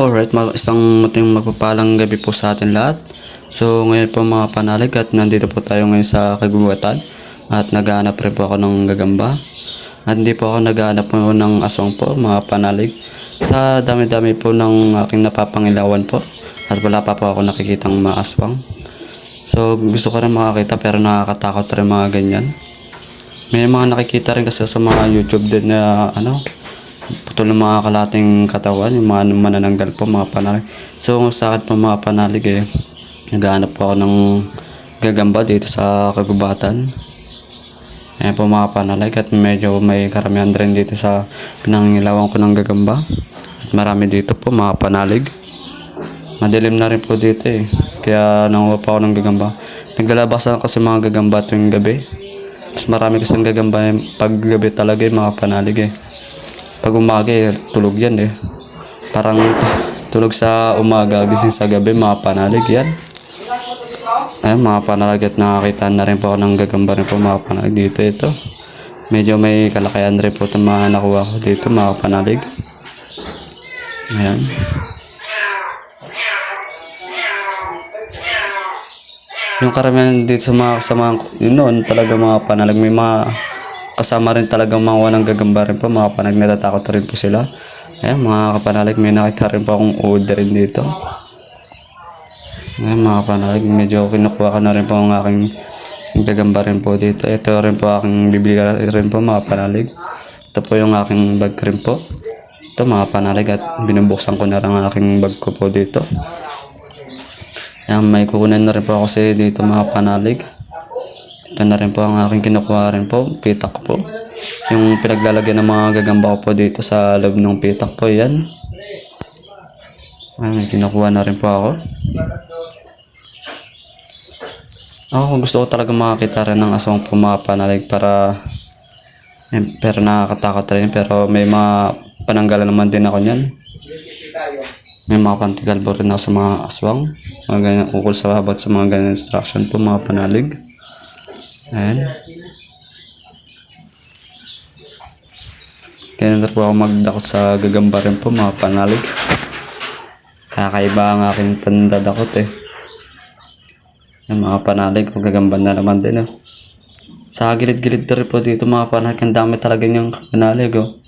Alright, mag isang mating magpapalang gabi po sa atin lahat. So ngayon po mga panalig at nandito po tayo ngayon sa kagugatan at naghahanap rin po ako ng gagamba. At hindi po ako naghahanap po ng aswang po mga panalig. Sa dami-dami po ng aking napapangilawan po at wala pa po ako nakikitang mga aswang. So gusto ko rin makakita pero nakakatakot rin mga ganyan. May mga nakikita rin kasi sa mga YouTube din na ano, putol ng mga kalating katawan, yung mga manananggal po, mga panalig. So, sa akin po mga panalig eh, naghahanap po ako ng gagamba dito sa kagubatan. Ayan po mga panalig at medyo may karamihan rin dito sa pinangilawan ko ng gagamba. At marami dito po mga panalig. Madilim na rin po dito eh. Kaya nanguha pa ako ng gagamba. Naglalabasan kasi mga gagamba tuwing gabi. Mas marami kasi ang gagamba eh, pag gabi talaga eh, mga panalig eh. Pag umaga eh, tulog yan eh. Parang tulog sa umaga, gising sa gabi, mga panalig yan. Ayun, mga panalig at nakakita na rin po ako ng gagamba rin po mga panalig dito ito. Medyo may kalakayan rin po itong mga nakuha ko dito mga panalig. Ayan. Yung karamihan dito sa mga kasama yun noon talaga mga panalig may mga kasama rin talaga mga walang gagamba rin po mga panalig natatakot rin po sila. Ayan mga kapanalig may nakita rin po akong order rin dito. Ayan mga kapanalig medyo kinukuha ko na rin po ang aking gagamba rin po dito. Ito rin po aking bibili rin po mga panalig. Ito po yung aking bag rin po. Ito mga panalig at binubuksan ko na rin ang aking bag ko po dito. Ayan, may kukunan na rin po ako kasi dito mga panalig. Ito na rin po ang aking kinukuha rin po, pitak po. Yung pinaglalagyan ng mga gagamba ko po dito sa loob ng pitak po, yan. Ayan, kinukuha na rin po ako. Ako gusto ko talaga makakita rin ng aswang po mga panalig para eh, pero nakakatakot rin pero may mga pananggalan naman din ako niyan. May mga pantigalbo rin ako sa mga aswang. Mga ganyan, ukol sa about sa mga ganyan instruction po, mga panalig. Ayan. Kaya na po ako magdakot sa gagamba rin po, mga panalig. Kakaiba ang aking pandadakot eh. Yung mga panalig, kung gagamba na naman din eh. Sa gilid-gilid na rin po dito mga panalig, ang dami talaga niyang panalig oh.